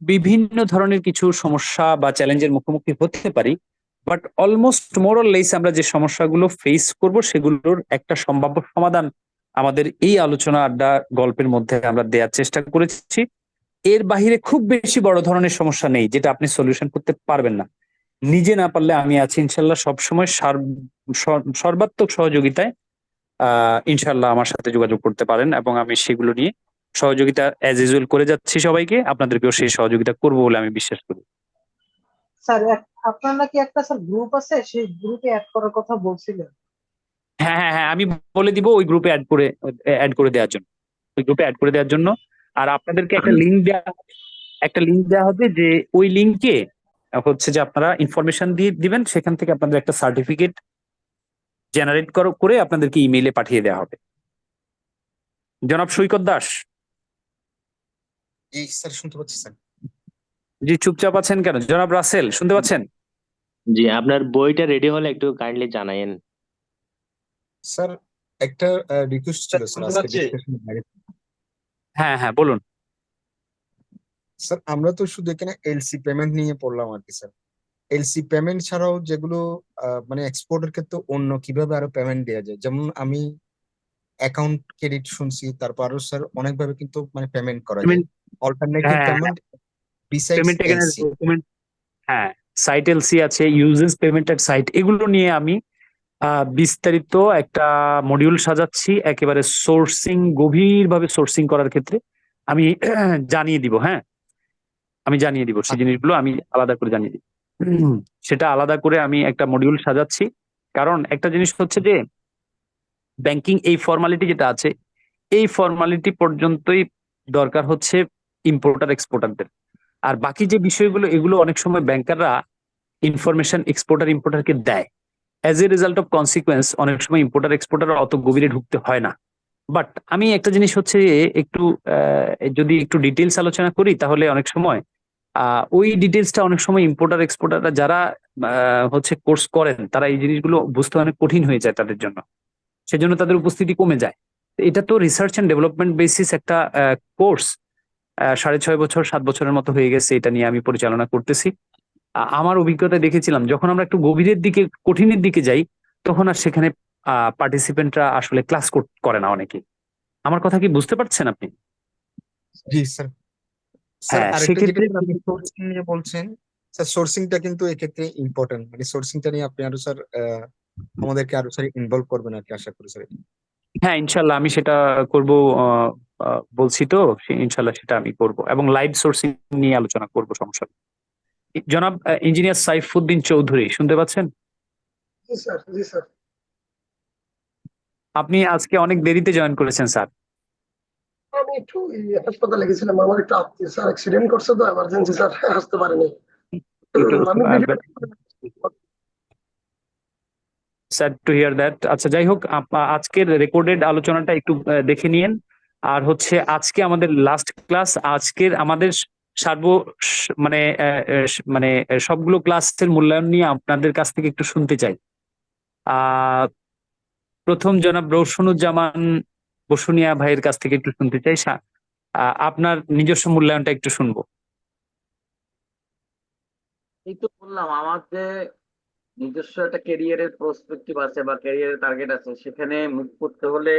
বিভিন্ন ধরনের কিছু সমস্যা বা চ্যালেঞ্জের মুখোমুখি হতে পারি বাট অলমোস্ট মোরল লেস আমরা যে সমস্যাগুলো ফেস করব সেগুলোর একটা সম্ভাব্য সমাধান আমাদের এই আলোচনা আড্ডা গল্পের মধ্যে আমরা দেওয়ার চেষ্টা করেছি। এর বাহিরে খুব বেশি বড় ধরনের সমস্যা নেই, যেটা আপনি সলিউশন করতে পারবেন না। নিজে না পারলে আমি আছি ইনশাল্লাহ সবসময় সার- সর- সর্বাত্মক সহযোগিতায়, আহ, ইনশাল্লাহ আমার সাথে যোগাযোগ করতে পারেন এবং আমি সেগুলো নিয়ে সহযোগিতা অ্যাজ ইউজুয়াল করে যাচ্ছি সবাইকে। আপনাদেরকেও সেই সহযোগিতা করব বলে আমি বিশ্বাস করি। স্যার আপনার নাকি একটা স্যার গ্রুপ আছে? সেই গ্রুপে অ্যাড করার কথা বলছিলেন। হ্যাঁ হ্যাঁ হ্যাঁ আমি বলে দিব ওই গ্রুপে অ্যাড করে অ্যাড করে দেওয়ার জন্য। ওই গ্রুপে অ্যাড করে দেওয়ার জন্য। আর আপনাদেরকে একটা লিঙ্ক দেওয়া একটা লিঙ্ক দেওয়া হবে যে ওই লিঙ্কে হচ্ছে যে আপনারা ইনফরমেশন দিয়ে দিবেন সেখান থেকে আপনাদের একটা সার্টিফিকেট জেনারেট করে আপনাদেরকে ইমেইলে পাঠিয়ে দেওয়া হবে। জনাব সৈকত দাস। জি স্যার শুনতে পাচ্ছি স্যার। জি চুপচাপ আছেন কেন? জনাব রাসেল শুনতে পাচ্ছেন? জি আপনার বইটা রেডি হলে একটু কাইন্ডলি জানাইন স্যার একটা রিকোয়েস্ট ছিল স্যার আজকে ডিসকাশনের বাইরে। হ্যাঁ হ্যাঁ বলুন। স্যার আমরা তো শুধু এখানে এলসি পেমেন্ট নিয়ে পড়লাম আর কি স্যার। এলসি পেমেন্ট ছাড়াও যেগুলো আহ, মানে এক্সপোর্টের ক্ষেত্রে অন্য কীভাবে আরও পেমেন্ট দেওয়া যায়? যেমন আমি অ্যাকাউন্ট ক্রেডিট শুনছি তারপর আরও স্যার অনেকভাবে কিন্তু মানে পেমেন্ট করা যায়। অল্টারনেটিভ হ্যাঁ, পেমেন্ট পেমেন্ট ডকুমেন্ট হ্যাঁ সাইট এলসি আছে ইউজেস পেমেন্ট এর সাইট এগুলো নিয়ে আমি বিস্তারিত একটা মডিউল সাজাচ্ছি একেবারে সোর্সিং গভীরভাবে সোর্সিং করার ক্ষেত্রে আমি জানিয়ে দিব হ্যাঁ? আমি জানিয়ে দিব সেই জিনিসগুলো আমি আলাদা করে জানিয়ে দিব সেটা আলাদা করে আমি একটা মডিউল সাজাচ্ছি। কারণ একটা জিনিস হচ্ছে যে ব্যাংকিং এই ফর্মালিটি যেটা আছে, এই ফর্মালিটি পর্যন্তই দরকার হচ্ছে ইম্পোর্টার এক্সপোর্টারদের আর বাকি যে বিষয়গুলো, এগুলো অনেক সময় ব্যাংকাররা ইনফরমেশন এক্সপোর্টার ইম্পোর্টারকে দেয়। As a result of consequence অনেক সময় ইম্পোর্টার এক্সপোর্টার অত গভীরে ঢুকতে হয় না। বাট আমি একটা জিনিস হচ্ছে একটু যদি একটু ডিটেলস আলোচনা করি, তাহলে অনেক সময় ওই ডিটেলসটা অনেক সময় ইম্পোর্টার এক্সপোর্টাররা যারা হচ্ছে কোর্স করেন, তারা এই জিনিসগুলো বুঝতে অনেক কঠিন হয়ে যায় তাদের জন্য। সেজন্য তাদের উপস্থিতি কমে যায়। এটা তো রিসার্চ এন্ড ডেভেলপমেন্ট বেসিস একটা কোর্স সাড়ে ছয় বছর সাত বছরের মতো হয়ে গেছে এটা নিয়ে আমি পরিচালনা করতেছি। আমার অভিজ্ঞতায় দেখেছিলাম যখন আমরা একটু গভীরের দিকে কঠিনের দিকে যাই তখন আর সেখানে পার্টিসিপেন্টরা আসলে ক্লাস করে না অনেকে। আমার কথা কি বুঝতে পারছেন আপনি? জি স্যার হ্যাঁ, সেক্ষেত্রে বলছেন স্যার সোর্সিংটা কিন্তু এক্ষেত্রে ইম্পর্টেন্ট মানে সোর্সিংটা নিয়ে আপনি আরও স্যার আমাদেরকে আরও স্যার ইনভলভ করবেন আর কি আশা করি স্যার হ্যাঁ ইনশাল্লাহ আমি সেটা করব বলছি তো ইনশাল্লাহ সেটা আমি করব এবং লাইভ সোর্সিং নিয়ে আলোচনা করব সমস্যা জনাব ইঞ্জিনিয়ার সাইফুদ্দিন চৌধুরী শুনতে পাচ্ছেন? জি স্যার জি স্যার। আপনি আজকে অনেক দেরিতে জয়েন করেছেন স্যার। আমি একটু হাসপাতালে গেছিলাম আমার একটু আত্মীয় স্যার অ্যাক্সিডেন্ট করছে তো এমার্জেন্সি স্যার আসতে পারিনি। স্যার টু হিয়ার দ্যাট আচ্ছা যাই হোক আজকের রেকর্ডেড আলোচনাটা একটু দেখে নিয়েন। আর হচ্ছে আজকে আমাদের লাস্ট ক্লাস আজকের আমাদের সার্ব মানে মানে সবগুলো ক্লাসের মূল্যায়ন নিয়ে আপনাদের কাছ থেকে একটু শুনতে চাই। প্রথম জনাব রৌশনুজ্জামান বসুনিয়া ভাইয়ের কাছ থেকে একটু শুনতে চাই। আপনার নিজস্ব মূল্যায়নটা একটু শুনব। এই তো বললাম, আমার যে নিজস্ব একটা ক্যারিয়ারের প্রসপেক্টিভ আছে বা ক্যারিয়ারের টার্গেট আছে, সেখানে মুভ করতে হলে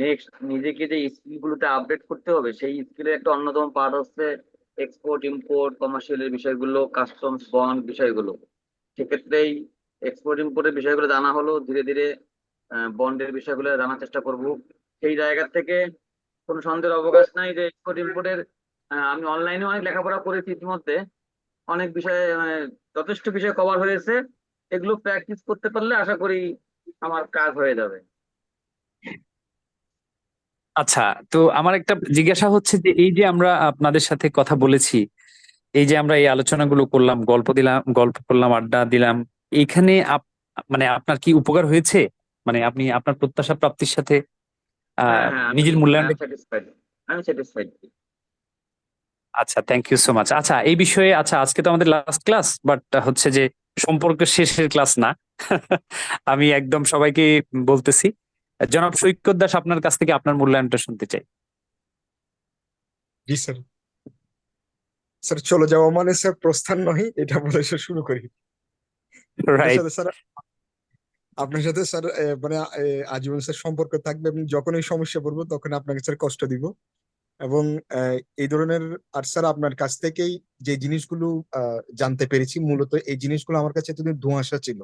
নেক্সট নিজেকে যে স্কিল গুলোতে আপডেট করতে হবে, সেই স্কিলের একটা অন্যতম পার্ট হচ্ছে এক্সপোর্ট ইম্পোর্ট কমার্শিয়ালের বিষয়গুলো কাস্টমস বন্ড বিষয়গুলো। সেক্ষেত্রেই এক্সপোর্ট ইম্পোর্টের বিষয়গুলো জানা হলো, ধীরে ধীরে বন্ডের বিষয়গুলো জানার চেষ্টা করব। সেই জায়গা থেকে কোনো সন্দেহের অবকাশ নাই যে এক্সপোর্ট ইম্পোর্টের আমি অনলাইনে অনেক লেখাপড়া করেছি ইতিমধ্যে। অনেক বিষয়ে মানে যথেষ্ট বিষয় কভার হয়েছে। এগুলো প্র্যাকটিস করতে পারলে আশা করি আমার কাজ হয়ে যাবে। আচ্ছা তো আমার একটা জিজ্ঞাসা হচ্ছে যে এই যে আমরা আপনাদের সাথে কথা বলেছি এই যে আমরা এই আলোচনাগুলো করলাম গল্প দিলাম গল্প করলাম আড্ডা দিলাম এইখানে আপ- মানে আপনার কি উপকার হয়েছে? মানে আপনি আপনার প্রত্যাশা প্রাপ্তির সাথে হ্যাঁ, হ্যাঁ, নিজের মূল্যায়ন আমি স্যাটিসফাইড আচ্ছা থ্যাংক ইউ সো মাচ আচ্ছা এই বিষয়ে আচ্ছা আজকে তো আমাদের লাস্ট ক্লাস বাট হচ্ছে যে সম্পর্কের শেষের ক্লাস না। আমি একদম সবাইকে বলতেছি জনাব সৈকত দাস আপনার কাছ থেকে আপনার মূল্যায়নটা শুনতে চাই। জি স্যার। স্যার চলে যাওয়া মানে স্যার প্রস্থান নয় এটা বলে স্যার শুরু করি। স্যার আপনার সাথে স্যার মানে আজীবন স্যার সম্পর্ক থাকবে এবং যখনই সমস্যা পড়ব তখন আপনাকে স্যার কষ্ট দিব। এবং এই ধরনের আর স্যার আপনার কাছ থেকেই যে জিনিসগুলো জানতে পেরেছি, মূলত এই জিনিসগুলো আমার কাছে এতদিন ধোঁয়াশা ছিল।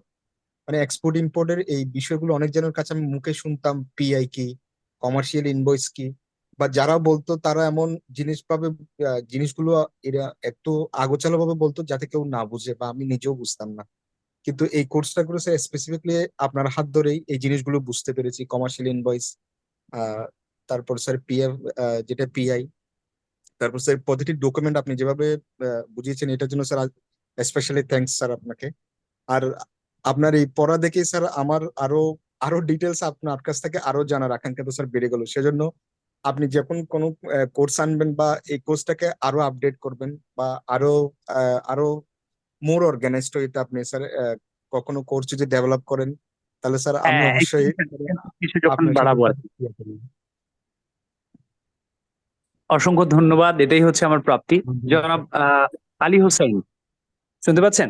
মানে এক্সপোর্ট ইম্পোর্টের এই বিষয়গুলো অনেক জনের কাছে আমি মুখে শুনতাম পিআই কি কমার্শিয়াল ইনভয়েস কি বা যারা বলতো তারা এমন জিনিস পাবে জিনিসগুলো এরা একটু আগোছালো ভাবে বলতো যাতে কেউ না বুঝে বা আমি নিজেও বুঝতাম না। কিন্তু এই কোর্সটা করে স্যার স্পেসিফিকলি আপনার হাত ধরেই এই জিনিসগুলো বুঝতে পেরেছি কমার্শিয়াল ইনভয়েস তারপর স্যার পিএফ যেটা পিআই তারপর স্যার প্রতিটি ডকুমেন্ট আপনি যেভাবে বুঝিয়েছেন এটার জন্য স্যার স্পেশালি থ্যাঙ্কস স্যার আপনাকে আর আপনার এই পড়া দেখে স্যার আমার আরও আরও ডিটেলস আপনার কাছ থেকে আরও জানার আকাঙ্ক্ষা তো স্যার বেড়ে গেল সেজন্য আপনি যখন কোনো কোর্স আনবেন বা এই কোর্সটাকে আরও আপডেট করবেন বা আরও আরও মোর অর্গানাইজড হইতে আপনি স্যার কখনো কোর্স যদি ডেভেলপ করেন তাহলে স্যার আমি হ্যাঁ অবশ্যই কিছু যখন বাড়াবো আর কি। করব। অসংখ্য ধন্যবাদ এটাই হচ্ছে আমার প্রাপ্তি। জনাব আহ, আলী হোসেন শুনতে পাচ্ছেন?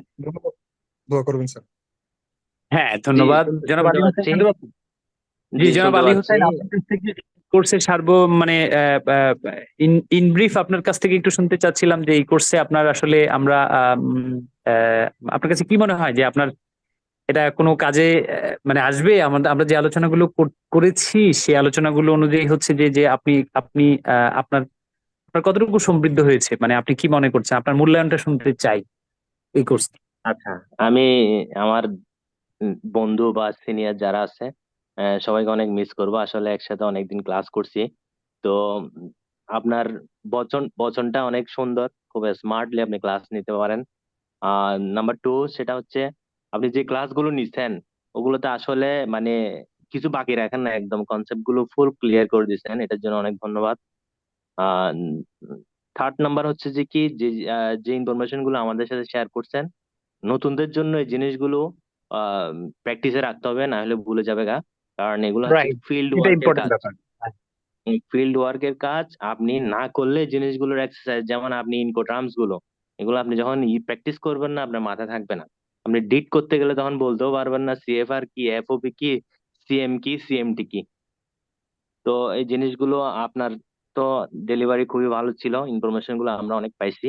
দোয়া করবেন স্যার। হ্যাঁ ধন্যবাদ। জনাব আলী পাচ্ছেন? জি জনাব আলী। হোসেন আপনার কাছ থেকে কোর্সের সার্ব মানে ইন ব্রিফ আপনার কাছ থেকে একটু শুনতে চাচ্ছিলাম যে এই কোর্সে আপনার আসলে আমরা আহ, আহ, আপনার কাছে কি মনে হয় যে আপনার এটা কোনো কাজে মানে আসবে? আমরা যে আলোচনাগুলো কর- করেছি সেই আলোচনাগুলো অনুযায়ী হচ্ছে যে যে আপনি আপনি আপনার আপনার কতটুকু সমৃদ্ধ হয়েছে? মানে আপনি কি মনে করছেন? আপনার মূল্যায়নটা শুনতে চাই এই কোর্স আচ্ছা আমি, আমার বন্ধু বা সিনিয়র যারা আছে সবাইকে অনেক মিস করব। আসলে একসাথে অনেকদিন ক্লাস করছি। তো, আপনার বচন, বচনটা অনেক সুন্দর খুব স্মার্টলি আপনি ক্লাস নিতে পারেন। আর নাম্বার টু সেটা হচ্ছে আপনি যে ক্লাসগুলো নিচ্ছেন ওগুলোতে আসলে মানে কিছু বাকি রাখেন না একদম। কনসেপ্টগুলো ফুল ক্লিয়ার করে দিচ্ছেন এটার জন্য অনেক ধন্যবাদ। থার্ড নাম্বার হচ্ছে যে কি যে আহ, যে ইনফরমেশনগুলো আমাদের সাথে শেয়ার করছেন নতুনদের জন্য এই জিনিসগুলো প্র্যাকটিসে রাখতে হবে না হলে ভুলে যাবে গা। কারণ এগুলো হচ্ছে Right. ফিল্ড এটা ওয়ার্কের ইম্পর্টেন্ট কাজ। ব্যাপার। ফিল্ড ওয়ার্কের কাজ আপনি না করলে জিনিসগুলোর এক্সারসাইজ যেমন আপনি ইনকোটার্মসগুলো এগুলো আপনি যখন ই প্র্যাকটিস করবেন না আপনার মাথায় থাকবে না। আপনি ডিট করতে গেলে তখন বলতেও পারবেন না সিএফআর কি এফওপি কি সিএম কি সিএমটি কি। তো এই জিনিসগুলো আপনার তো ডেলিভারি খুবই ভালো ছিল ইনফরমেশনগুলো আমরা অনেক পাইছি।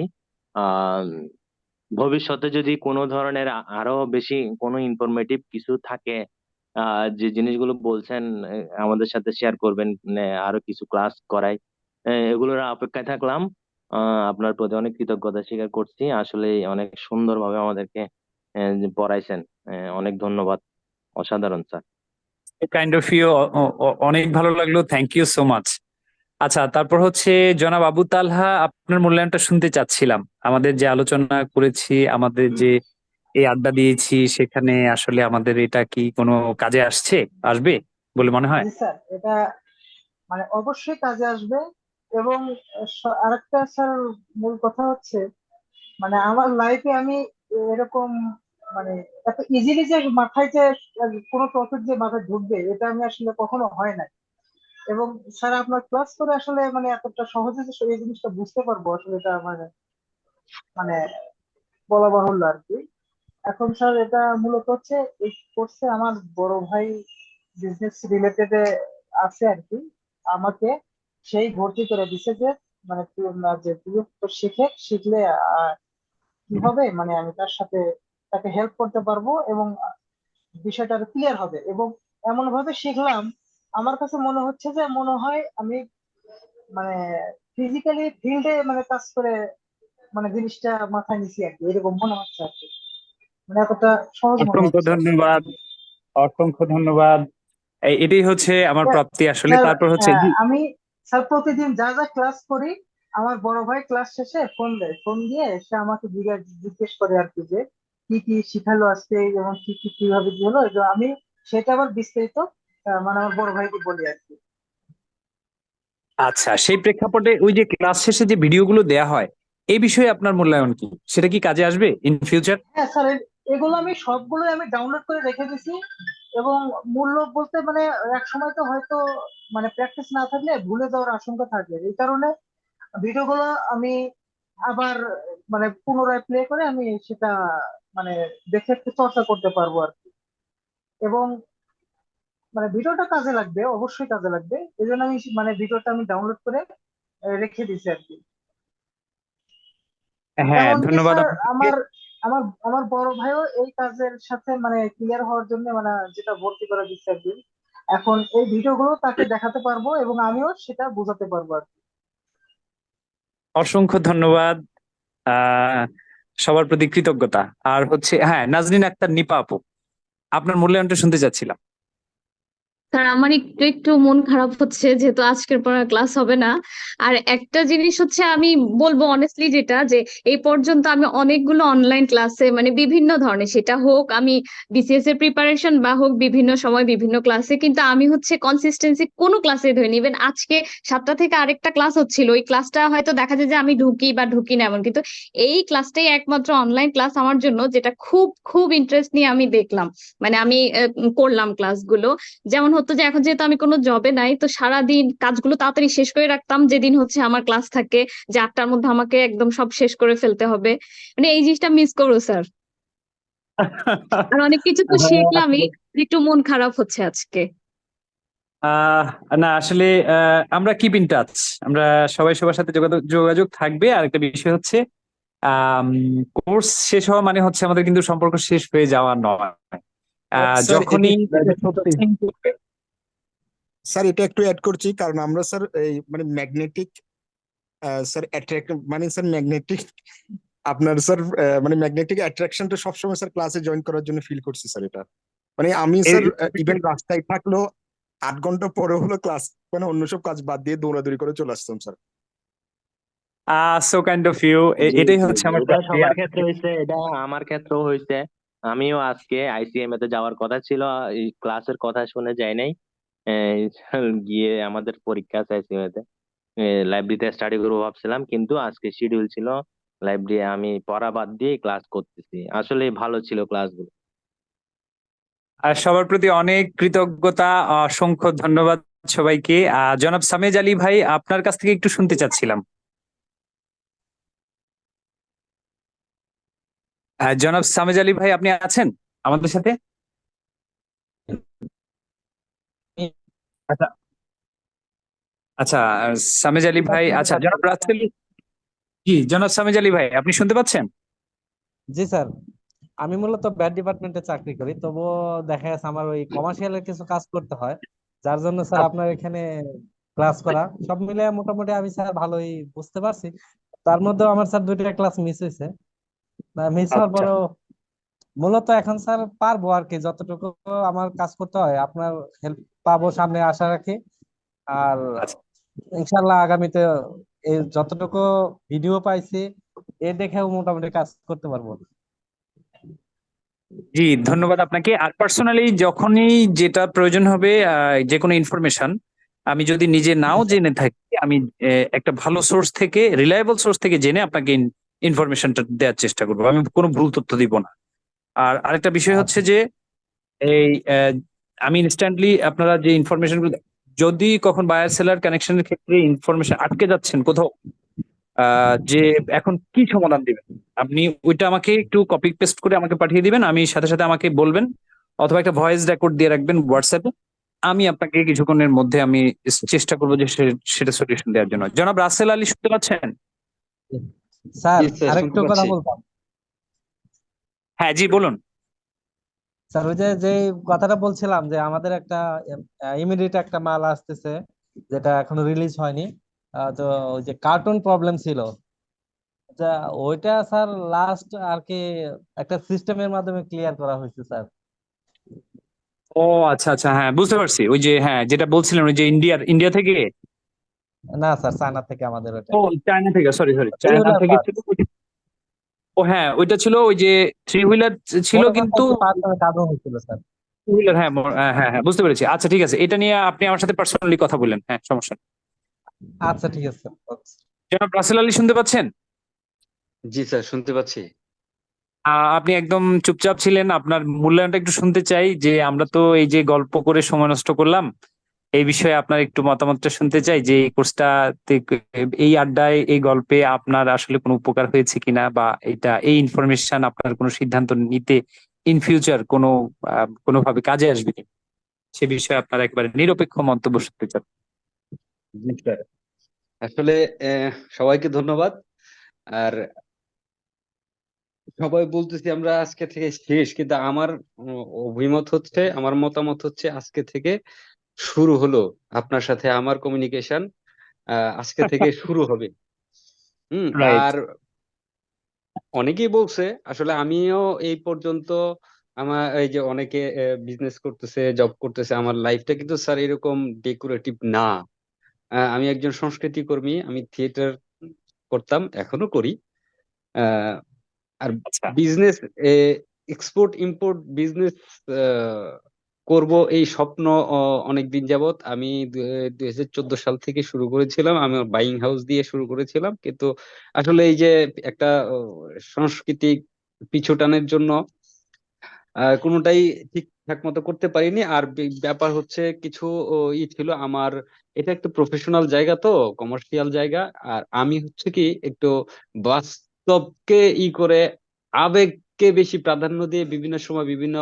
ভবিষ্যতে যদি কোনো ধরনের আরও বেশি কোনো ইনফরমেটিভ কিছু থাকে যে জিনিসগুলো বলছেন আমাদের সাথে শেয়ার করবেন আরও কিছু ক্লাস করাই এগুলোর অপেক্ষায় থাকলাম। আপনার প্রতি অনেক কৃতজ্ঞতা স্বীকার করছি। আসলে অনেক সুন্দরভাবে আমাদেরকে পড়াইছেন আহ, অনেক ধন্যবাদ। অসাধারণ স্যার। কাইন্ড অফ ইউ অনেক ভালো লাগল থ্যাংক ইউ সো মাচ আচ্ছা তারপর হচ্ছে জনাব আবু তালহা আপনার মূল্যায়নটা শুনতে চাচ্ছিলাম। আমাদের যে আলোচনা করেছি আমাদের যে এই আড্ডা দিয়েছি সেখানে আসলে আমাদের এটা কি কোনো কাজে আসছে? আসবে বলে মনে হয়? স্যার এটা মানে অবশ্যই কাজে আসবে। এবং আরেকটা স্যার মূল কথা হচ্ছে মানে আমার লাইফে আমি এরকম মানে এত ইজিলি যে মাথায় যে কোনো টপিক যে মাথায় ঢুকবে, এটা আমি আসলে কখনো হয় নাই। এবং স্যার আপনার ক্লাস করে আসলে মানে এতটা সহজে যে এই জিনিসটা বুঝতে পারব, আসলে এটা মানে মানে বলা বাহুল্য আর কি। এখন স্যার এটা মূলত হচ্ছে এই কোর্সে আমার বড় ভাই বিজনেস রিলেটেড আছে আর কি। আমাকে সেই ভর্তি করে দিছে যে মানে যে শিখে, শিখলে কি হবে? মানে আমি তার সাথে তাকে হেল্প করতে পারব এবং বিষয়টা ক্লিয়ার হবে। এবং এমন ভাবে শিখলাম আমার কাছে মনে হচ্ছে যে মনে হয় আমি মানে ফিজিক্যালি ফিল্ডে মানে কাজ করে মানে জিনিসটা মাথায় নিছি আর কি এরকম মনে হচ্ছে আর কি। মানে এতটা সহজ অসংখ্য ধন্যবাদ অসংখ্য ধন্যবাদ। এটাই হচ্ছে আমার প্রাপ্তি আসলে তারপর হচ্ছে আমি স্যার প্রতিদিন যা যা ক্লাস করি আমার বড় ভাই ক্লাস শেষে ফোন দেয়। ফোন দিয়ে সে আমাকে জিজ্ঞেস করে আর কি যে কি কি শিখালো আজকে এবং কি কি কীভাবে কি হলো আমি সেটা আবার বিস্তারিত মানে আমার বড় ভাইকে বলি আর কি। আচ্ছা সেই প্রেক্ষাপটে ওই যে ক্লাস শেষে যে ভিডিওগুলো দেয়া হয় এই বিষয়ে আপনার মূল্যায়ন কি? সেটা কি কাজে আসবে ইন ফিউচার হ্যাঁ স্যার এগুলো আমি সবগুলো আমি ডাউনলোড করে রেখে দিছি এবং মূল্য বলতে মানে এক সময় তো হয়তো মানে প্র্যাকটিস না থাকলে ভুলে যাওয়ার আশঙ্কা থাকে। এই কারণে ভিডিওগুলো আমি আবার মানে পুনরায় প্লে করে আমি সেটা মানে দেখে একটু চর্চা করতে পারব আর কি। এবং মানে ভিডিওটা কাজে লাগবে অবশ্যই কাজে লাগবে। এই জন্য আমি মানে ভিডিওটা আমি ডাউনলোড করে রেখে দিছি আর কি। হ্যাঁ ধন্যবাদ আমার আমার আমার বড় ভাইও এই কাজের সাথে মানে ক্লিয়ার হওয়ার জন্য মানে যেটা ভর্তি করে দিচ্ছে আর কি। এখন এই ভিডিওগুলো তাকে দেখাতে পারব এবং আমিও সেটা বোঝাতে পারব আর কি। অসংখ্য ধন্যবাদ। আহ সবার প্রতি কৃতজ্ঞতা। আর হচ্ছে হ্যাঁ নাজরিন আক্তার নিপা আপু আপনার মূল্যায়নটা শুনতে চাচ্ছিলাম। স্যার আমার একটু একটু মন খারাপ হচ্ছে, যেহেতু আজকের পর ক্লাস হবে না। আর একটা জিনিস হচ্ছে, আমি বলব অনেস্টলি যেটা, যে এই পর্যন্ত আমি অনেকগুলো অনলাইন ক্লাসে মানে বিভিন্ন ধরনের, সেটা হোক আমি বিসিএস এর প্রিপারেশন বা হোক বিভিন্ন সময় বিভিন্ন ক্লাসে কিন্তু আমি হচ্ছে কনসিস্টেন্সি কোনো ক্লাসে ধরিনি। ইভেন আজকে সাতটা থেকে আরেকটা ক্লাস হচ্ছিল, ওই ক্লাসটা হয়তো দেখা যায় যে আমি ঢুকি বা ঢুকি না এমন, কিন্তু এই ক্লাসটাই একমাত্র অনলাইন ক্লাস আমার জন্য, যেটা খুব খুব ইন্টারেস্ট নিয়ে আমি দেখলাম। মানে আমি করলাম ক্লাসগুলো যেমন হতো যে এখন যেহেতু আমি কোনো জবে নাই তো সারাদিন কাজগুলো তাড়াতাড়ি শেষ করে রাখতাম যেদিন হচ্ছে আমার ক্লাস থাকে যে আটটার মধ্যে আমাকে একদম সব শেষ করে ফেলতে হবে। মানে এই জিনিসটা মিস করো স্যার আর অনেক কিছু তো শিখলামই একটু মন খারাপ হচ্ছে আজকে। আহ না আসলে আহ, আমরা কিপ ইন টাচ আমরা সবাই সবার সাথে যোগাযোগ যোগাযোগ থাকবে। আর একটা বিষয় হচ্ছে কোর্স শেষ হওয়া মানে হচ্ছে আমাদের কিন্তু সম্পর্ক শেষ হয়ে যাওয়া নয়। আহ, যখনই স্যার এটা একটু অ্যাড করছি কারণ আমরা স্যার এই মানে ম্যাগনেটিক স্যার অ্যাট্রাক্ট মানে স্যার ম্যাগনেটিক আপনার স্যার মানে ম্যাগনেটিক অ্যাট্রাকশনটা সবসময় স্যার ক্লাসে জয়েন করার জন্য ফিল করছি স্যার এটা। মানে আমি স্যার ইভেন রাস্তায় থাকলেও আট ঘণ্টা পরে হলো ক্লাস মানে অন্য সব কাজ বাদ দিয়ে দৌড়াদৌড়ি করে চলে আসতাম sir so kind of you এটাই হচ্ছে আমার এটা সবার ক্ষেত্রে হয়েছে এটা আমার ক্ষেত্রেও হয়েছে আমিও আজকে আইসিএম তে যাওয়ার কথা ছিল এই ক্লাসের কথা শুনে যাই নাই। গিয়ে আমাদের পরীক্ষা আছে আইসিএম তে লাইব্রেরিতে স্টাডি করব ভাবছিলাম, কিন্তু আজকে শিডিউল ছিল লাইব্রেরি আমি পড়া বাদ দিয়ে ক্লাস করতেছি। আসলে ভালো ছিল ক্লাসগুলো আর সবার প্রতি অনেক কৃতজ্ঞতা, অসংখ্য ধন্যবাদ সবাইকে। জনাব সামেজ আলী ভাই, আপনার কাছ থেকে একটু শুনতে চাচ্ছিলাম। জনাব সামেজ আলী ভাই, আপনি আছেন আমাদের সাথে? আচ্ছা আচ্ছা সামেজ আলী ভাই আচ্ছা জনাব রাসেল জি জনাব সামেজ আলী ভাই আপনি শুনতে পাচ্ছেন জি স্যার আমি মূলত ব্যাট ডিপার্টমেন্টে চাকরি করি তবুও দেখা যাচ্ছে আমার ওই কমার্শিয়ালের কিছু কাজ করতে হয় যার জন্য স্যার আপনার এখানে ক্লাস করা সব মিলে মোটামুটি আমি স্যার ভালোই বুঝতে পারছি তার মধ্যেও আমার স্যার দুইটা ক্লাস মিস হয়েছে মিস হওয়ার আচ্ছা। পরেও মূলত এখন স্যার পারব আর কি যতটুকু আমার কাজ করতে হয় আপনার হেল্প পাবো সামনে আশা রাখি। আর আচ্ছা। ইনশাল্লাহ আগামীতে এই যতটুকু ভিডিও পাইছি এ দেখেও মোটামুটি কাজ করতে পারব। জি ধন্যবাদ আপনাকে। আর পার্সোনালি যখনই যেটা প্রয়োজন হবে যে কোনো ইনফরমেশন আমি যদি নিজে নাও জেনে থাকি আমি একটা ভালো সোর্স থেকে রিলায়েবল সোর্স থেকে জেনে আপনাকে ইনফরমেশনটা দেওয়ার চেষ্টা করব। আমি কোনো ভুল তথ্য দিব না। আর আরেকটা বিষয় হচ্ছে যে এই আহ, আমি ইনস্ট্যান্টলি আপনারা যে ইনফরমেশনগুলো যদি কখন বায়ার সেলার কানেকশনের ক্ষেত্রে ইনফরমেশন আটকে যাচ্ছেন কোথাও আহ, যে এখন কি সমাধান দিবেন? আপনি ওইটা আমাকে একটু কপি পেস্ট করে আমাকে পাঠিয়ে দিবেন আমি সাথে সাথে আমাকে বলবেন অথবা একটা ভয়েস রেকর্ড দিয়ে রাখবেন হোয়াটসঅ্যাপে আমি আপনাকে কিছুক্ষণের মধ্যে আমি চেষ্টা করব যে সে- সেটা সলিউশন দেওয়ার জন্য। জনাব রাসেল আলী শুনতে পাচ্ছেন? স্যার আরেকটু কথা। বলতাম। হ্যাঁ জি বলুন। স্যার ওই যে যে কথাটা বলছিলাম যে আমাদের একটা ইমিডিয়েট একটা মাল আসতেছে যেটা এখনও রিলিজ হয়নি। তো ওই যে কার্টুন প্রবলেম ছিল। যা ওইটা স্যার লাস্ট আর কি একটা সিস্টেমের মাধ্যমে ক্লিয়ার করা হয়েছে স্যার। ও আচ্ছা আচ্ছা হ্যাঁ বুঝতে পারছি। ওই যে হ্যাঁ যেটা বলছিলেন ওই যে ইন্ডিয়ার ইন্ডিয়া থেকে? না স্যার চায়না থেকে আমাদের ওটা ও চায়না থেকে সরি সরি চায়না থেকে parts। ছিল ওই যে- ও হ্যাঁ ওইটা ছিল ওই যে থ্রি হুইলার ছিল কিন্তু কাজও হয়েছিল স্যার। হ্যাঁ হ্যাঁ হ্যাঁ হ্যাঁ, বুঝতে পেরেছি। আচ্ছা ঠিক আছে এটা নিয়ে আপনি আমার সাথে পার্সোনালি কথা বললেন। হ্যাঁ সমস্যা আচ্ছা ঠিক আছে জনাব রাসেল আলী শুনতে পাচ্ছেন? জি স্যার শুনতে পাচ্ছি। আহ, আপনি একদম চুপচাপ ছিলেন। আপনার মূল্যায়নটা একটু শুনতে চাই যে আমরা তো এই যে গল্প করে সময় নষ্ট করলাম এই বিষয়ে আপনার একটু মতামতটা শুনতে চাই যে এই কোর্সটা এই আড্ডায়, এই গল্পে আপনার আসলে কোনো উপকার হয়েছে কিনা বা এটা, এই ইনফরমেশন আপনার কোনো সিদ্ধান্ত নিতে ইন ফিউচার কোনো কোনোভাবে কাজে আসবে কিনা? সে বিষয়ে আপনার একবারে নিরপেক্ষ মন্তব্য শুনতে চান আসলে সবাইকে ধন্যবাদ। আর সবাই বলতেছি আমরা আজকে থেকে শেষ, কিন্তু আমার অভিমত হচ্ছে, আমার মতামত হচ্ছে আজকে থেকে শুরু হলো আপনার সাথে আমার কমিউনিকেশন আজকে থেকে শুরু হবে। হুম আর অনেকেই বলছে আসলে আমিও এই পর্যন্ত আমার এই যে অনেকে বিজনেস করতেছে জব করতেছে আমার লাইফটা কিন্তু স্যার এরকম ডেকোরেটিভ না। আমি একজন সংস্কৃতি কর্মী আমি থিয়েটার করতাম এখনও করি। আর বিজনেস এক্সপোর্ট ইম্পোর্ট বিজনেস করব এই স্বপ্ন অনেক দিন যাবত আমি দুই হাজার চোদ্দ সাল থেকে শুরু করেছিলাম। আমি বাইং হাউস দিয়ে শুরু করেছিলাম। কিন্তু আসলে এই যে একটা সাংস্কৃতিক পিছুটানের জন্য কোনোটাই ঠিকঠাক মতো করতে পারিনি। আর ব্যাপার হচ্ছে কিছু ই ছিল আমার, এটা একটা প্রফেশনাল জায়গা তো কমার্শিয়াল জায়গা। আর আমি হচ্ছে কি একটু বাস্তবকে ই করে আবেগকে বেশি প্রাধান্য দিয়ে বিভিন্ন সময় বিভিন্ন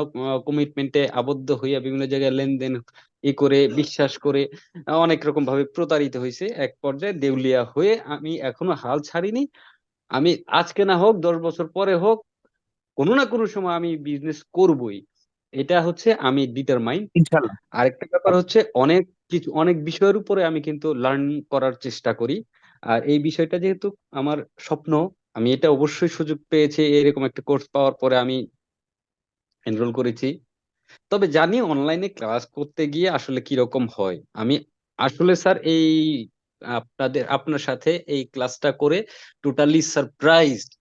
কমিটমেন্টে আবদ্ধ হইয়া বিভিন্ন জায়গায় লেনদেন ই করে বিশ্বাস করে অনেক রকম ভাবে প্রতারিত হয়েছে এক পর্যায়ে দেউলিয়া হয়ে আমি এখনও হাল ছাড়িনি। আমি আজকে না হোক দশ বছর পরে হোক কোনো না কোনো সময় আমি বিজনেস করবই। এটা হচ্ছে আমি ডিটারমাইন ইনশাল্লাহ। আরেকটা ব্যাপার হচ্ছে অনেক কিছু অনেক বিষয়ের উপরে আমি কিন্তু লার্ন করার চেষ্টা করি। আর এই বিষয়টা যেহেতু আমার স্বপ্ন আমি এটা অবশ্যই সুযোগ পেয়েছি, এরকম একটা কোর্স পাওয়ার পরে আমি এনরোল করেছি। তবে জানি অনলাইনে ক্লাস করতে গিয়ে আসলে কীরকম হয়। আমি আসলে স্যার এই আপনাদের, আপনার সাথে এই ক্লাসটা করে টোটালি সারপ্রাইজড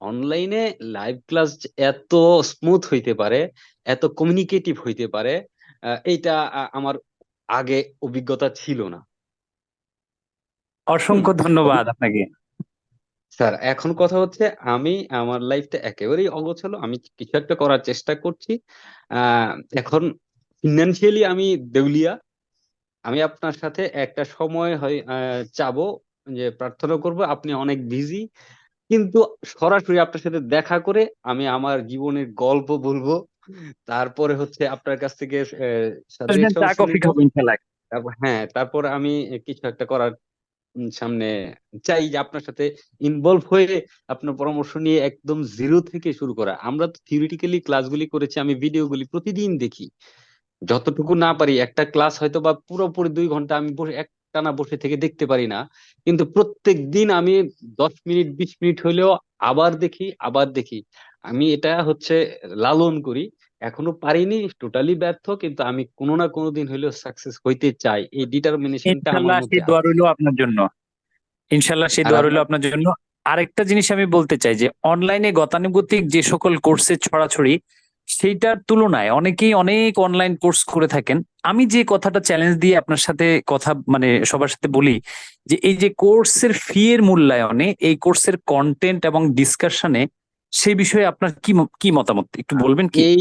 অনলাইনে লাইভ ক্লাস এত স্মুথ হইতে পারে, এত কমিউনিকেটিভ হইতে পারে এইটা আমার আগে অভিজ্ঞতা ছিল না। অসংখ্য ধন্যবাদ আপনাকে। স্যার এখন কথা হচ্ছে আমি আমার লাইফটা একেবারেই অগোছালো। আমি কিছু একটা করার চেষ্টা করছি। এখন ফিনান্সিয়ালি আমি দেউলিয়া। আমি আপনার সাথে একটা সময় হয় আহ, চাবো যে প্রার্থনা করব আপনি অনেক বিজি কিন্তু সরাসরি আপনার সাথে দেখা করে আমি আমার জীবনের গল্প বলব। তারপরে হচ্ছে আপনার কাছ থেকে চা কফি খাব তারপর হ্যাঁ তারপর আমি কিছু একটা করার সামনে চাই যে আপনার সাথে ইনভলভ হয়ে আপনার পরামর্শ নিয়ে একদম জিরো থেকে শুরু করা। আমরা তো থিওরিটিক্যালি ক্লাসগুলি করেছি, আমি ভিডিওগুলি প্রতিদিন দেখি। যতটুকু না পারি, একটা ক্লাস হয়তো বা পুরোপুরি দুই ঘণ্টা আমি বসে, একটানা বসে থেকে দেখতে পারি না। কিন্তু প্রত্যেক দিন আমি দশ মিনিট, বিশ মিনিট হইলেও আবার দেখি আবার দেখি। আমি এটা হচ্ছে লালন করি। এখনও পারিনি টোটালি ব্যর্থ কিন্তু আমি কোনো না কোনো দিন হইলেও সাকসেস হইতে চাই। এই ডিটারমিনেশনটা আমার মধ্যে দোয়া। রইল আপনার জন্য। ইনশাল্লাহ সেই দোয়া আপনার- রইল আপনার জন্য। আরেকটা জিনিস আমি বলতে চাই যে অনলাইনে গতানুগতিক যে সকল কোর্সের ছড়াছড়ি সেইটার তুলনায় অনেকেই অনেক অনলাইন কোর্স করে থাকেন। আমি যে কথাটা চ্যালেঞ্জ দিয়ে আপনার সাথে কথা মানে সবার সাথে বলি যে এই যে কোর্সের ফি এর মূল্যায়নে এই কোর্সের কন্টেন্ট এবং ডিসকাশনে সেই বিষয়ে আপনার কি কি মতামত? একটু বলবেন কি? এই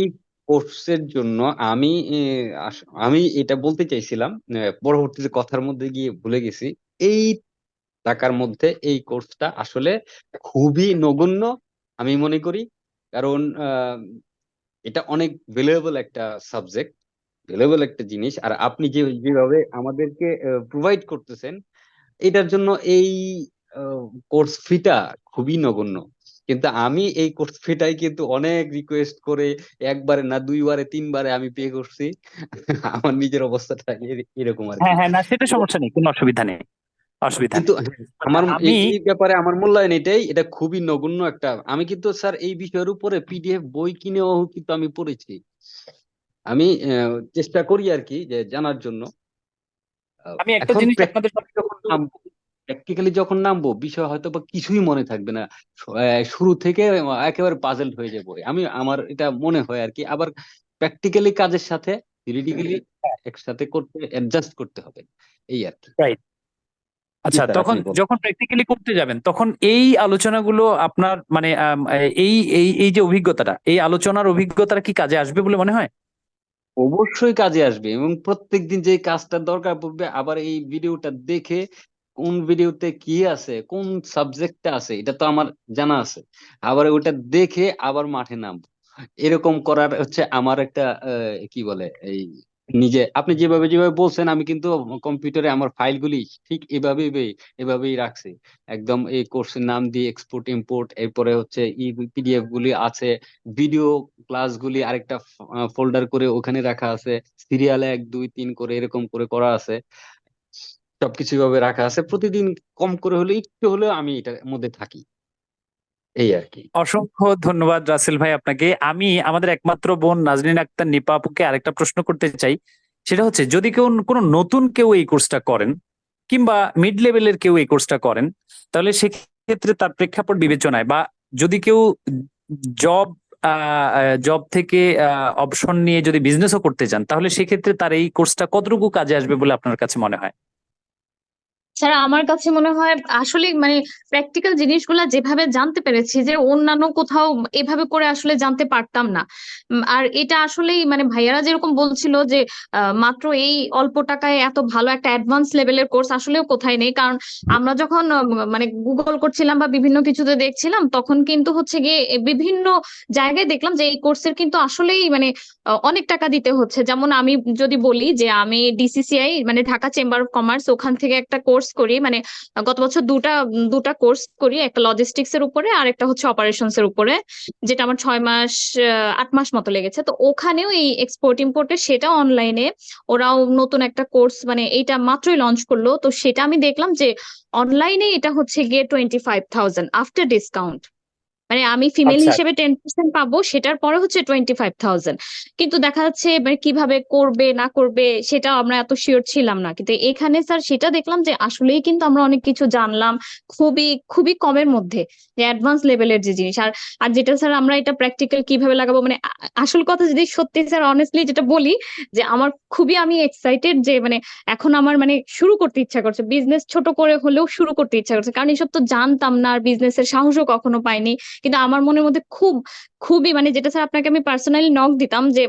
কোর্সের জন্য আমি আমি এটা বলতে চাইছিলাম পরবর্তীতে কথার মধ্যে গিয়ে ভুলে গেছি, এই টাকার মধ্যে এই কোর্সটা আসলে খুবই নগণ্য আমি মনে করি। কারণ এটা অনেক ভ্যালুয়েবল একটা সাবজেক্ট ভ্যালুয়েবল একটা জিনিস। আর আপনি যে, যেভাবে আমাদেরকে প্রোভাইড করতেছেন, এটার জন্য এই কোর্স ফিটা খুবই নগণ্য। কিন্তু আমি এই কোর্স ফিটাই কিন্তু অনেক রিকোয়েস্ট করে একবারে না দুইবারে তিনবারে আমি পে করছি। আমার নিজের অবস্থাটা এরকম আর কি। হ্যাঁ হ্যাঁ না সেটা সমস্যা নেই কোনো অসুবিধা নেই অসুবিধা কিন্তু আমার আমি এই ব্যাপারে আমার মূল্যায়ন এটাই এটা খুবই নগণ্য একটা। আমি কিন্তু স্যার এই বিষয়ের উপরে পিডিএফ বই কিনেও কিন্তু আমি পড়েছি। আমি চেষ্টা করি আর কি যে জানার জন্য। আমি একটা জিনিস আপনাদের প্র্যাকটিক্যালি যখন নামবো বিষয় হয়তো বা কিছুই মনে থাকবে না। আহ, শুরু থেকে একেবারে পাজেলড হয়ে যাব। আমি আমার এটা মনে হয় আর কি। আবার প্র্যাকটিক্যালি কাজের সাথে থিওরিটিক্যালি একসাথে করতে অ্যাডজাস্ট করতে হবে। এই আর কি। রাইট আচ্ছা তখন যখন প্র্যাকটিক্যালি করতে যাবেন তখন এই আলোচনাগুলো আপনার মানে এই এই এই যে অভিজ্ঞতাটা এই আলোচনার অভিজ্ঞতাটা কি কাজে আসবে বলে মনে হয়? অবশ্যই কাজে আসবে এবং প্রত্যেকদিন যে কাজটার দরকার পড়বে আবার এই ভিডিওটা দেখে কোন ভিডিওতে কি আছে, কোন সাবজেক্টটা আছে, এটা তো আমার জানা আছে। আবার ওটা দেখে আবার মাঠে নামবো। এরকম করার হচ্ছে আমার একটা কি বলে, এই নিজে, আপনি যেভাবে যেভাবে বলছেন, আমি কিন্তু কম্পিউটারে আমার ফাইলগুলি ঠিক এভাবেই এভাবেই রাখছি। একদম এই কোর্সের নাম দিয়ে এক্সপোর্ট ইম্পোর্ট এরপরে হচ্ছে ই পিডিএফ গুলি আছে ভিডিও ক্লাসগুলি আরেকটা ফোল্ডার করে ওখানে রাখা আছে সিরিয়ালে এক, দুই, তিন করে এরকম করে করা আছে। সবকিছু ভাবে রাখা আছে। প্রতিদিন কম করে হলে একটু হলেও আমি এটার মধ্যে থাকি। এই আর কি। অসংখ্য ধন্যবাদ রাসেল ভাই আপনাকে। আমি আমাদের একমাত্র বোন নাজনীন আক্তার নিপা আপুকে আরেকটা প্রশ্ন করতে চাই। সেটা হচ্ছে, যদি কেউ কোনো নতুন কেউ এই কোর্সটা করেন, কিংবা মিড লেভেলের কেউ এই কোর্সটা করেন, তাহলে সেক্ষেত্রে তার প্রেক্ষাপট বিবেচনায়, বা যদি কেউ জব জব থেকে অপশন নিয়ে যদি বিজনেসও করতে চান, তাহলে সেক্ষেত্রে তার এই কোর্সটা কতটুকু কাজে আসবে বলে আপনার কাছে মনে হয়? স্যার আমার কাছে মনে হয় আসলে মানে প্র্যাকটিক্যাল জিনিসগুলা যেভাবে জানতে পেরেছি যে অন্যান্য কোথাও এভাবে করে আসলে জানতে পারতাম না। আর এটা আসলেই মানে ভাইয়ারা যেরকম বলছিল যে মাত্র এই অল্প টাকায় এত ভালো একটা অ্যাডভান্স লেভেলের কোর্স আসলেও কোথায় নেই। কারণ আমরা যখন মানে গুগল করছিলাম বা বিভিন্ন কিছুতে দেখছিলাম, তখন কিন্তু হচ্ছে গিয়ে বিভিন্ন জায়গায় দেখলাম যে এই কোর্সের কিন্তু আসলেই মানে অনেক টাকা দিতে হচ্ছে। যেমন আমি যদি বলি যে আমি ডিসিসিআই মানে ঢাকা চেম্বার অফ কমার্স ওখান থেকে একটা কোর্স করি মানে গত বছর দুটা দুটা কোর্স করি, একটা লজিস্টিক্স এর উপরে আর একটা হচ্ছে অপারেশনস এর উপরে, যেটা আমার ছয় মাস আট মাস মতো লেগেছে। তো ওখানেও এই এক্সপোর্ট ইম্পোর্টে সেটা অনলাইনে ওরাও নতুন একটা কোর্স মানে এইটা মাত্রই লঞ্চ করল। তো সেটা আমি দেখলাম যে অনলাইনে এটা হচ্ছে গিয়ে twenty five thousand after discount মানে আমি ফিমেল আচ্ছা। হিসেবে টেন পার্সেন্ট পাবো সেটার পরে হচ্ছে টোয়েন্টি ফাইভ থাউজেন্ড কিন্তু দেখা যাচ্ছে মানে কীভাবে করবে না করবে সেটা আমরা এত শিওর ছিলাম না। কিন্তু এখানে স্যার সেটা দেখলাম যে আসলেই কিন্তু আমরা অনেক কিছু জানলাম খুবই খুবই কমের মধ্যে যে অ্যাডভান্স লেভেলের যে জিনিস। আর আর যেটা স্যার আমরা এটা প্র্যাকটিক্যাল কীভাবে লাগাবো মানে আসল কথা যদি সত্যি স্যার অনেস্টলি যেটা বলি যে আমার খুবই আমি এক্সাইটেড যে মানে এখন আমার মানে শুরু করতে ইচ্ছা করছে। বিজনেস ছোট করে হলেও শুরু করতে ইচ্ছা করছে। কারণ এসব তো জানতাম না আর বিজনেসের সাহসও কখনো পাইনি। কিন্তু আমার মনের মধ্যে খুব, খুবই মানে যেটা স্যার আপনাকে আমি পার্সোনালি নক দিতাম যে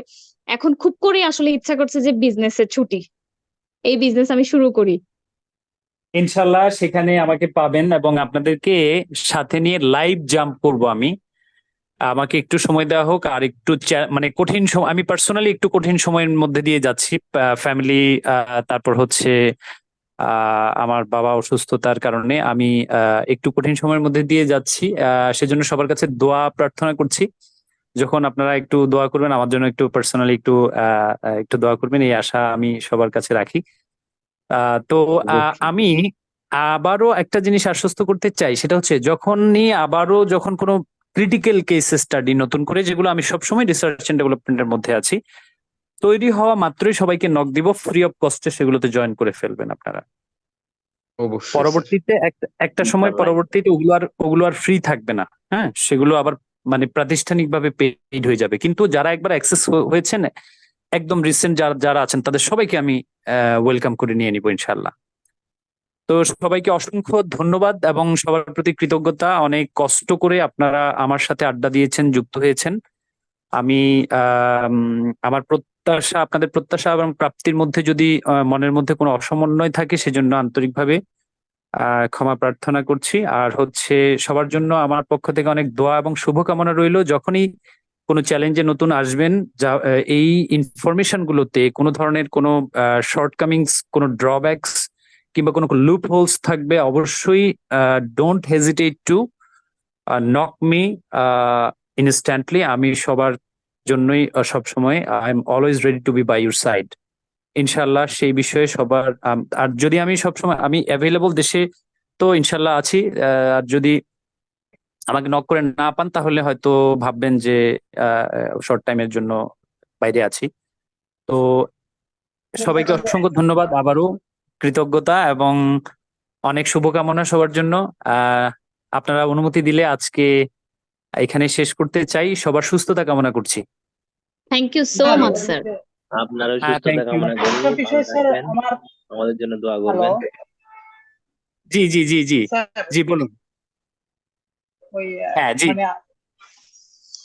এখন খুব করে আসলে ইচ্ছা করছে যে বিজনেসের ছুটি। এই বিজনেস আমি শুরু করি। ইনশাল্লাহ সেখানে আমাকে পাবেন এবং আপনাদেরকে সাথে নিয়ে লাইভ জাম্প করব আমি। আমাকে একটু সময় দেওয়া হোক আর একটু মানে কঠিন সময় আমি পার্সোনালি একটু কঠিন সময়ের মধ্যে দিয়ে যাচ্ছি ফ্যামিলি তারপর হচ্ছে আমার বাবা অসুস্থতার কারণে আমি একটু কঠিন সময়ের মধ্যে দিয়ে যাচ্ছি। সেজন্য সবার কাছে দোয়া প্রার্থনা করছি। যখন আপনারা একটু দোয়া করবেন আমার জন্য একটু পার্সোনালি একটু একটু দোয়া করবেন এই আশা আমি সবার কাছে রাখি। আহ, তো আহ, আমি আবারও একটা জিনিস আশ্বস্ত করতে চাই সেটা হচ্ছে যখনই আবারও যখন কোনো ক্রিটিক্যাল কেস স্টাডি নতুন করে যেগুলো আমি সবসময় রিসার্চ এন্ড ডেভেলপমেন্টের মধ্যে আছি তৈরি হওয়া মাত্রই সবাইকে নক দিব ফ্রি অফ কস্টে সেগুলোতে জয়েন করে ফেলবেন আপনারা। পরবর্তীতে একটা সময় পরবর্তীতে ওগুলো আর ওগুলো আর ফ্রি থাকবে না হ্যাঁ? সেগুলো আবার মানে প্রাতিষ্ঠানিকভাবে পেইড হয়ে যাবে। কিন্তু যারা একবার অ্যাক্সেস হয়েছেন একদম রিসেন্ট যারা যারা আছেন তাদের সবাইকে আমি ওয়েলকাম করে নিয়ে নিব ইনশাল্লাহ তো সবাইকে অসংখ্য ধন্যবাদ এবং সবার প্রতি কৃতজ্ঞতা। অনেক কষ্ট করে আপনারা আমার সাথে আড্ডা দিয়েছেন যুক্ত হয়েছেন। আমি আম, আমার প্রত্যাশা, আপনাদের প্রত্যাশা এবং প্রাপ্তির মধ্যে যদি মনের মধ্যে কোনো অসমন্বয় থাকে, সেজন্য আন্তরিকভাবে ক্ষমা প্রার্থনা করছি। আর হচ্ছে, সবার জন্য আমার পক্ষ থেকে অনেক দোয়া এবং শুভকামনা রইল। যখনই কোনো চ্যালেঞ্জে নতুন আসবেন, যা এই ইনফরমেশন গুলোতে কোনো ধরনের কোনো শর্টকামিংস কোনো ড্রব্যাকস কিংবা কোনো লুপ হোলস থাকবে, অবশ্যই don't hesitate to knock me instantly আমি সবার জন্যই সব সময় I am always ready to be by your side ইনশাল্লাহ সেই বিষয়ে সবার আর যদি আমি সবসময়, আমি অ্যাভেলেবল দেশে তো ইনশাল্লাহ আছি আর যদি আমাকে নক করে না পান, তাহলে হয়তো ভাববেন যে শর্ট টাইমের জন্য বাইরে আছি। তো সবাইকে অসংখ্য ধন্যবাদ আবারও। কৃতজ্ঞতা এবং অনেক শুভকামনা সবার জন্য। আপনারা অনুমতি দিলে আজকে এখানে শেষ করতে চাই। সবার সুস্থতা কামনা করছি। Thank you so much sir আপনারও হ্যাঁ, সুস্থতা কামনা করি। আমাদের জন্য দোয়া করবেন। জি জি জি জি। জি বলুন। হ্যাঁ জি। মানে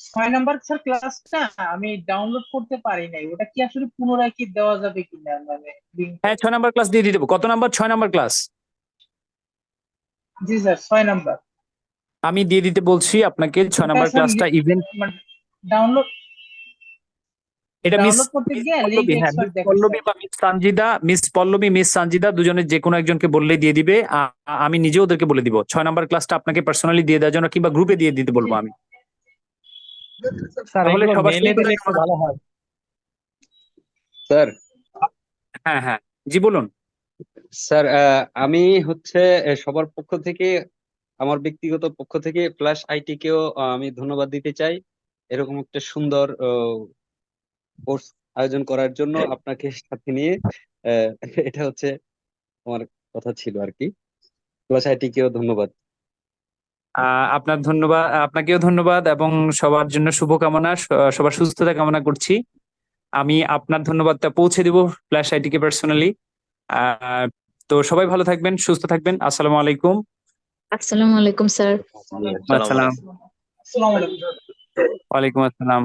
ছয় নাম্বার স্যার ক্লাসটা আমি ডাউনলোড করতে পারি নাই। ওটা কি আসলে পুনরায় কি দেওয়া যাবে কিনা? মানে হ্যাঁ ছয় নাম্বার ক্লাস দিয়ে দিয়ে দেবো। কত নাম্বার? ছয় নাম্বার ক্লাস জি স্যার ছয় নাম্বার। আমি দিয়ে দিতে বলছি আপনাকে ছয় নাম্বার ক্লাসটা ইভেন্ট ডাউনলোড এটা মিস পল্লবী হ্যাঁ মিস পল্লবী বা miss Sanjida miss Pallabi miss Sanjida দুজনের যে কোনো একজনকে বললেই দিয়ে দিবে। আমি নিজে ওদেরকে বলে দিব। ছয় নাম্বার ক্লাসটা আপনাকে পার্সোনালি দিয়ে দেওয়ার জন্য কিংবা গ্রুপে দিয়ে দিতে বলব আমি। স্যার তাহলে সবার? ভালো হয়। স্যার হ্যাঁ হ্যাঁ। জি বলুন। স্যার আহ, আমি হচ্ছে সবার পক্ষ থেকে আমার ব্যক্তিগত পক্ষ থেকে ফ্ল্যাশ আইটি কেও আমি ধন্যবাদ দিতে চাই। এরকম একটা সুন্দর কোর্স আয়োজন করার জন্য আপনাকে সাথে নিয়ে আহ, এটা হচ্ছে আমার কথা ছিল আর কি। ফ্ল্যাশ আইটি কেও ধন্যবাদ। আপনার ধন্যবাদ আপনাকেও ধন্যবাদ এবং সবার জন্য শুভকামনা সবার সুস্থতা কামনা করছি। আমি আপনার ধন্যবাদটা পৌঁছে দিব ফ্ল্যাশ আইটিকে পার্সোনালি তো সবাই ভালো থাকবেন সুস্থ থাকবেন। আসসালামু আলাইকুম। আসসালামু আলাইকুম স্যার। আসসালাম। ওয়ালাইকুম আসসালাম।